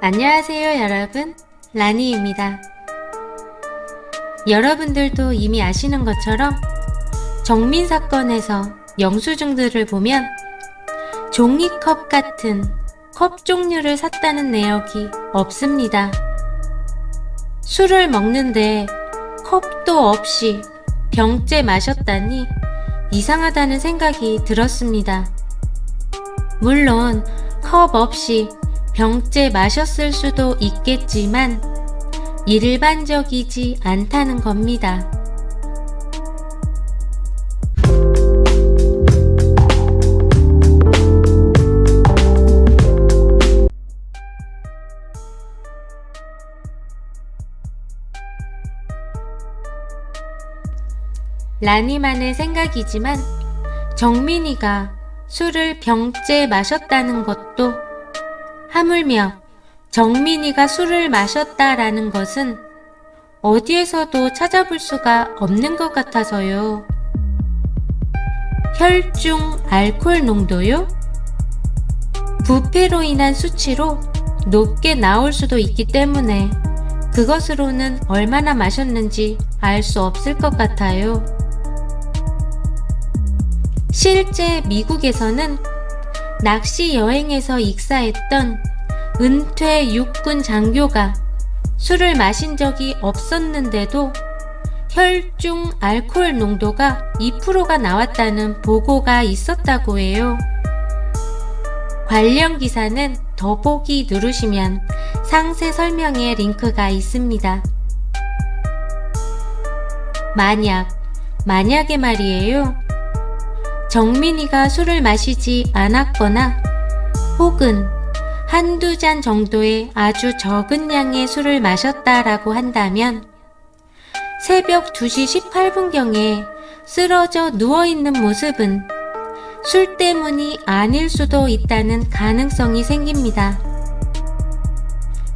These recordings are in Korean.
안녕하세요, 여러분. 라니입니다. 여러분들도 이미 아시는 것처럼 정민 사건에서 영수증들을 보면 종이컵 같은 컵 종류를 샀다는 내역이 없습니다. 술을 먹는데 컵도 없이 병째 마셨다니 이상하다는 생각이 들었습니다. 물론 컵 없이 병째 마셨을 수도 있겠지만 일반적이지 않다는 겁니다. 라니만의 생각이지만 정민이가 술을 병째 마셨다는 것도 하물며 정민이가 술을 마셨다라는 것은 어디에서도 찾아볼 수가 없는 것 같아서요. 혈중 알코올 농도요? 부패로 인한 수치로 높게 나올 수도 있기 때문에 그것으로는 얼마나 마셨는지 알 수 없을 것 같아요. 실제 미국에서는 낚시 여행에서 익사했던 은퇴 육군 장교가 술을 마신 적이 없었는데도 혈중 알코올 농도가 2%가 나왔다는 보고가 있었다고 해요. 관련 기사는 더보기 누르시면 상세 설명에 링크가 있습니다. 만약, 만약에 말이에요. 정민이가 술을 마시지 않았거나 혹은 한두 잔 정도의 아주 적은 양의 술을 마셨다라고 한다면 새벽 2시 18분경에 쓰러져 누워있는 모습은 술 때문이 아닐 수도 있다는 가능성이 생깁니다.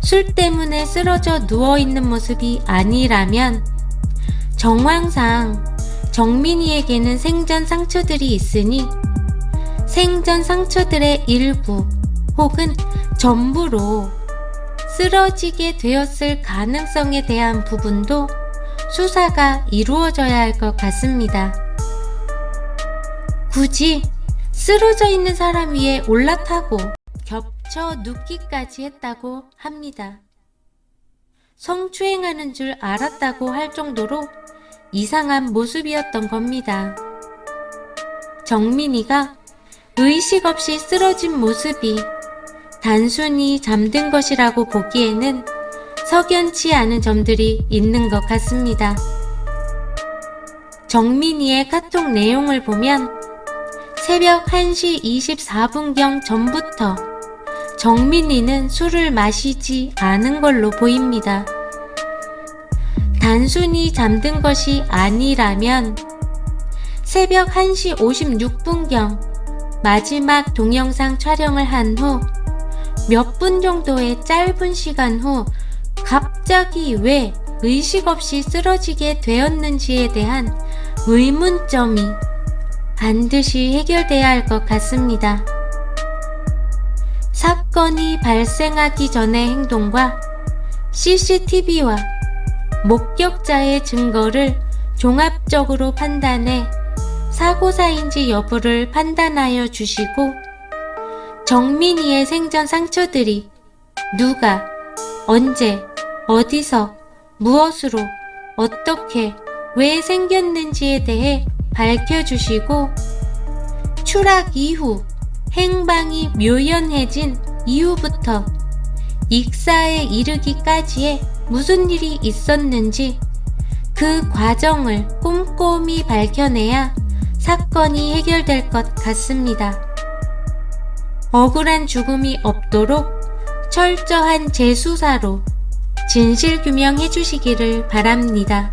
술 때문에 쓰러져 누워있는 모습이 아니라면 정황상 정민이에게는 생전 상처들이 있으니 생전 상처들의 일부 혹은 전부로 쓰러지게 되었을 가능성에 대한 부분도 수사가 이루어져야 할 것 같습니다. 굳이 쓰러져 있는 사람 위에 올라타고 겹쳐 눕기까지 했다고 합니다. 성추행하는 줄 알았다고 할 정도로 이상한 모습이었던 겁니다. 정민이가 의식 없이 쓰러진 모습이 단순히 잠든 것이라고 보기에는 석연치 않은 점들이 있는 것 같습니다. 정민이의 카톡 내용을 보면 새벽 1시 24분경 전부터 정민이는 술을 마시지 않은 걸로 보입니다. 단순히 잠든 것이 아니라면 새벽 1시 56분경 마지막 동영상 촬영을 한 후 몇 분 정도의 짧은 시간 후 갑자기 왜 의식 없이 쓰러지게 되었는지에 대한 의문점이 반드시 해결돼야 할 것 같습니다. 사건이 발생하기 전의 행동과 CCTV와 목격자의 증거를 종합적으로 판단해 사고사인지 여부를 판단하여 주시고 정민이의 생전 상처들이 누가, 언제, 어디서, 무엇으로, 어떻게, 왜 생겼는지에 대해 밝혀주시고 추락 이후 행방이 묘연해진 이후부터 익사에 이르기까지의 무슨 일이 있었는지 그 과정을 꼼꼼히 밝혀내야 사건이 해결될 것 같습니다. 억울한 죽음이 없도록 철저한 재수사로 진실 규명해 주시기를 바랍니다.